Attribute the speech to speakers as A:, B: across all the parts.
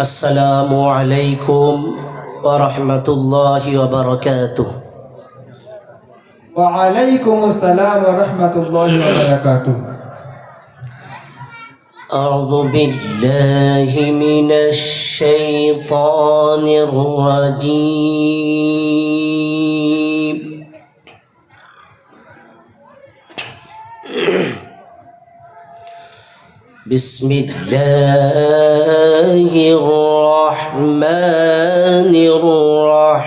A: السلام عليكم ورحمة الله وبركاته.
B: وعليكم السلام ورحمة الله وبركاته.
A: أعوذ بالله من الشيطان الرجيم. بسم الله الرحمن الرحيم.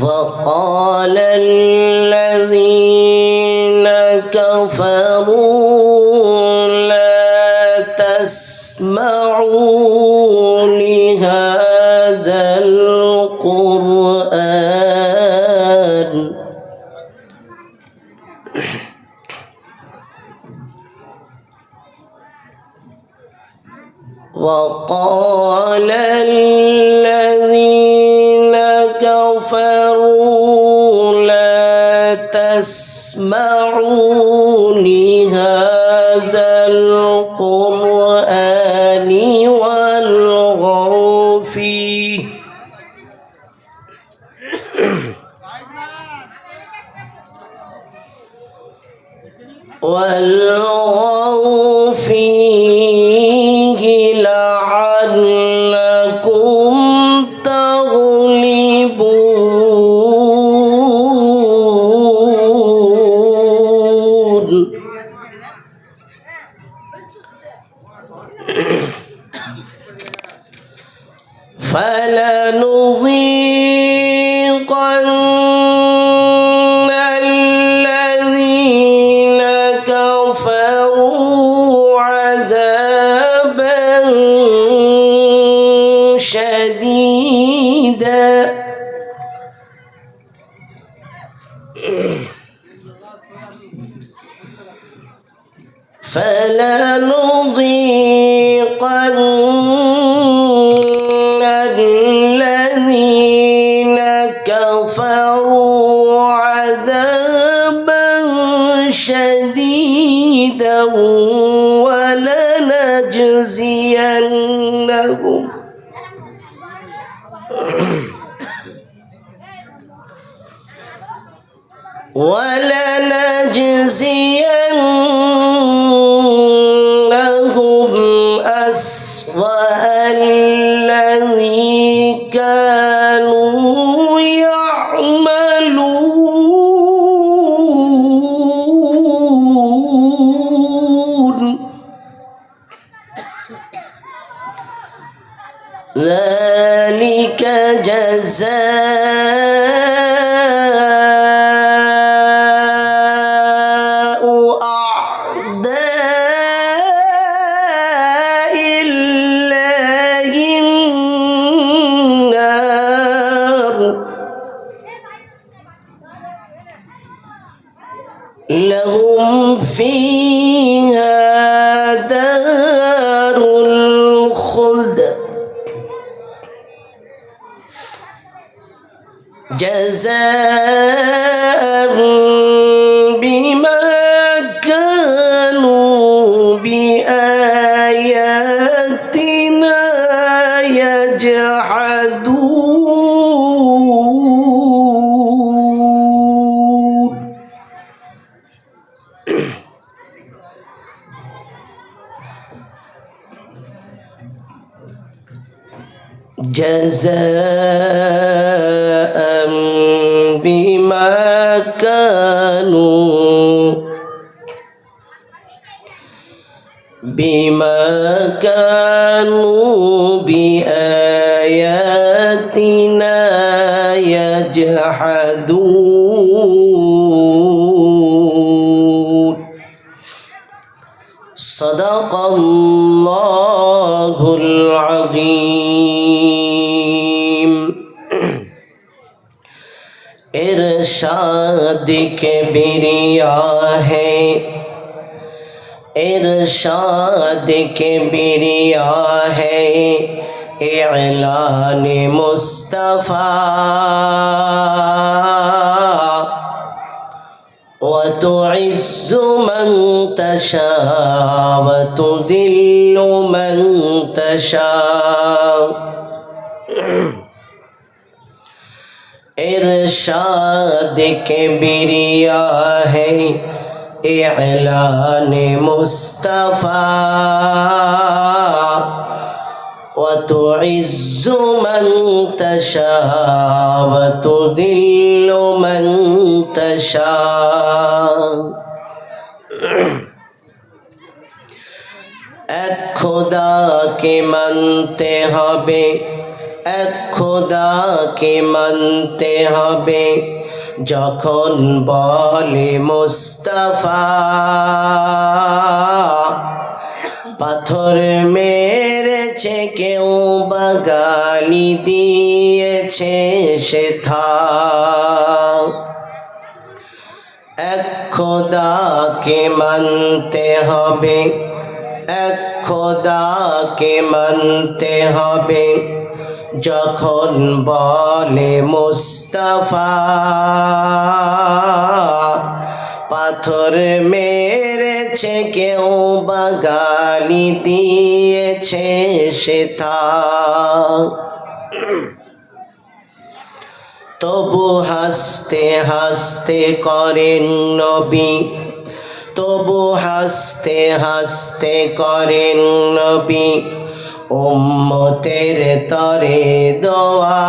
A: وقال الذين كفروا لا تسمعوا فلنذيقن الذين كفروا عذابا شديدا. فلنضيقن ولنجزينهم أسوأ الذي كانوا يعملون. ذلك جزاء جزاء بما كانوا بآياتنا يجحدون. جزاء كانوا بآياتنا يجحدون. صدق الله العظيم. إرشاد كبرياء بریا इरशाद के बिरिया है इलान मुस्तफ़ा وتعز من تشاء وتذل من تشاء ارشاد के बिरिया है اعلان مصطفیٰ وتعز من تشاء وتذل من تشاء এক খোদাকে মানতে হবে এক খোদাকে মানতে হবে যখন বলে মুস্তফা, পাথর মেরেছে, কেউ বাগালি দিয়েছে, সে থা। এক খোদাকে মানতে হবে, এক খোদাকে মানতে হবে, যখন বলে মুস্তাফা। পাথর মেরেছে কেউ বাগালি দিয়েছে সে থা তবু হাসতে হাসতে করেন নবী। তবু হাসতে হাসতে করেন নবী। উম্মতের তরে দোয়া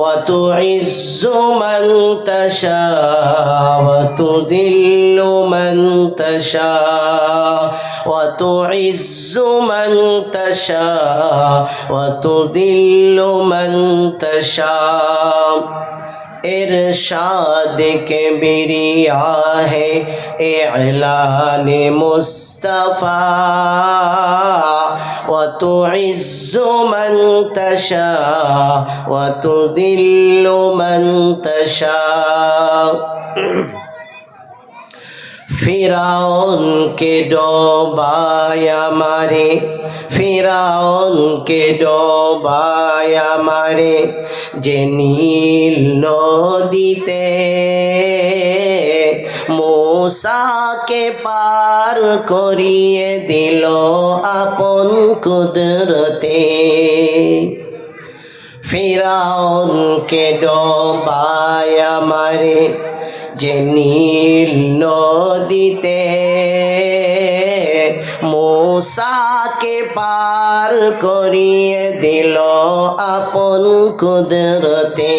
A: وتعز من تشاء وتذل من تشاء وتعز من تشاء وتذل من تشاء إرشاد کے بریا ہے اعلان مصطفیٰ وتعز من تشاء وتذل من تشاء۔ ফিরাউনকে ডোবায়া মারে ফিরাউনকে ডোবায়া মারে যে নীল নদীতে মূসাকে পার করিয়ে দিল আপন কুদরতে। ফিরাউনকে ডোবায়া মারে যে নীল নদীতে মূসাকে পার করিয়ে দিল আপন কুদরতে।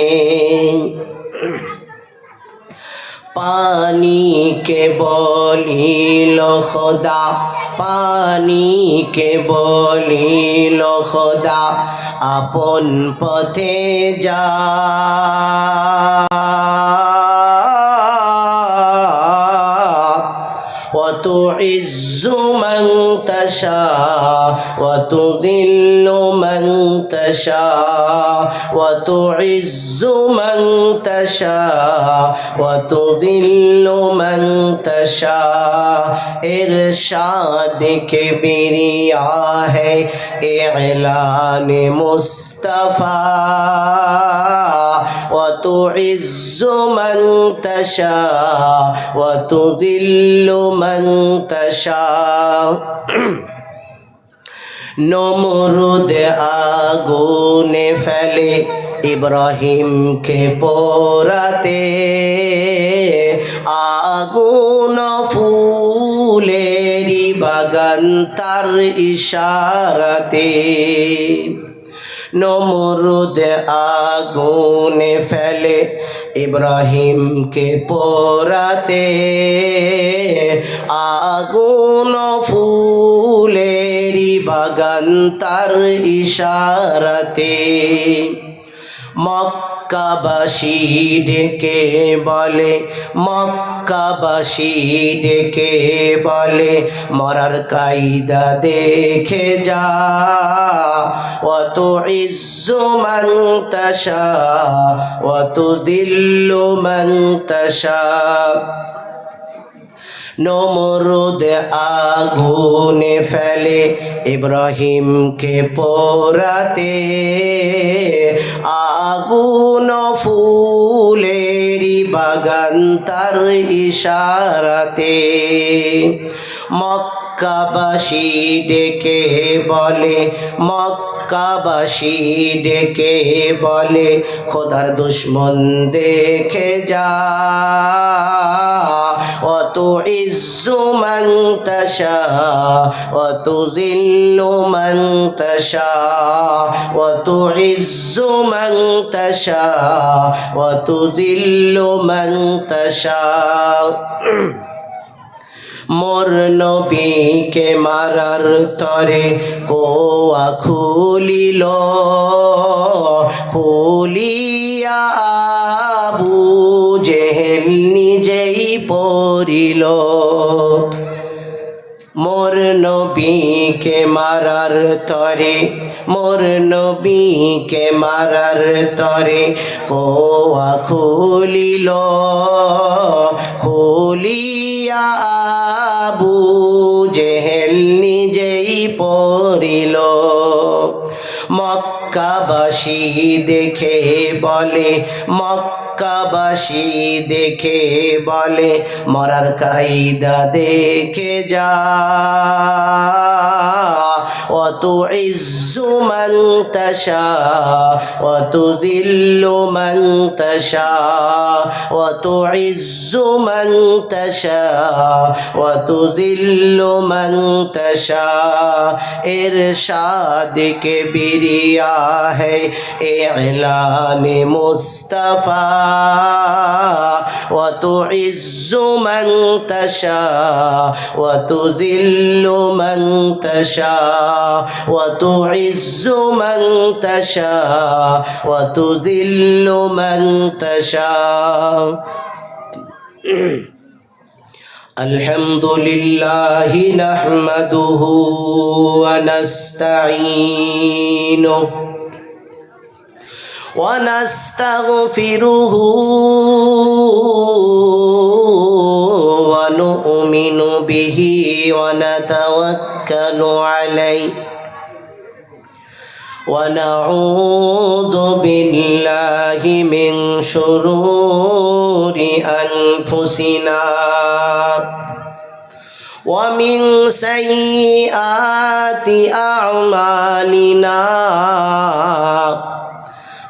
A: পানিকে বলিল খোদা, পানিকে বলিল খোদা, আপন পথে যা। وتعز من تشاء وتذل من تشاء وتعز من تشاء وتذل من تشاء ارشاد كبريا ہے اعلان مصطفیٰ وتعز من تشاء وتذل من تشاء নমরুদ আগুনে ফেলে ইব্রাহিমকে পোড়াতে আগুন ফুলেরি বাগান তার ইশারাতে নমরুদ আগুনে ফেলে ইব্রাহিমকে পোড়াতে। আগুন ফুলেরি বাগান তার ইশারাতে। মক্কাবাসী ডেকে বলে, মক্কাবাসী ডেকে বলে, মরার কায়দা দেখে যা অত ইজ্জু মান তাশা অত দিল্লু মান তাশা। নমরুদ আগুনে ফেলে ইব্রাহিমকে পোড়াতে। আগুন ফুলেরি বাগান তার ইশারাতে। মক্কাবাসী ডেকে বলে, মক্কাবাসী ডেকে বলে, খোদার দুশ্মন দেখে যা। অত জিল্লু মান তাশা অত ইজ্জু মান তাশা অত জিল্লু মান তাশা মোর নবীকে মারার তরে কোয়া খুলিল, খুলিয়া পড়িল। মোর নবীকে মারার তরে, মোর নবীকে মারার তরে কোয়া খুলিল। খুলিয়া আবু জেহেল নিজেই পড়িল। মক্কাবাসী দেখে বলে মক্কাবাসী দেখে বলে মরার কায়দা দেখে যা। وتعز من تشاء وتذل من تشاء وتعز من تشاء وتذل من تشاء ارشاد كبريا ہے اعلان مصطفى وتعز من تشاء وتذل من تشاء وتعز من تشاء وتذل من تشاء الحمد لله نحمده ونستعينه ونستغفره ونؤمن به ونتوكل عليه. ونعوذ بالله من شرور أنفسنا ومن سيئات أعمالنا.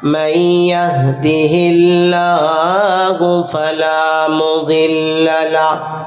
A: من يهده الله فلا مضل له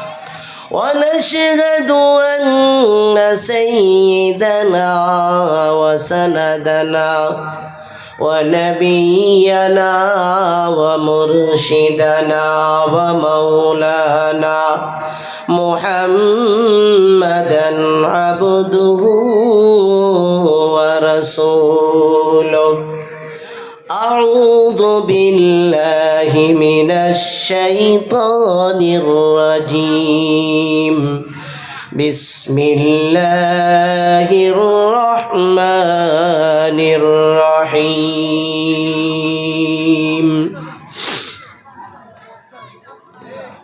A: ونشهد أن سيدنا وسندنا ونبينا ومرشدنا ومولانا محمدا عبده ورسوله. أعوذ بالله من الشيطان الرجيم. بسم الله الرحمن الرحيم.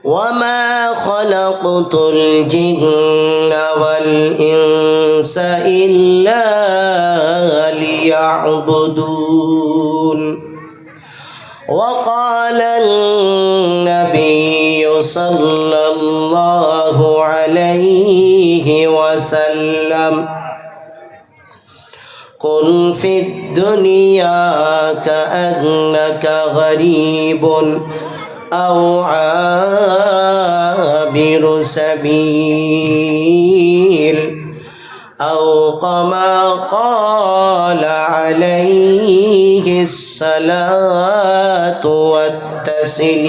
A: وما خلقت الجن والإنس إلا ليعبدون وقال النبي صلى الله عليه وسلم كن في الدنيا كأنك غريب أو عابر سبيل. أو كما قال عليه الصلاة والتسليم.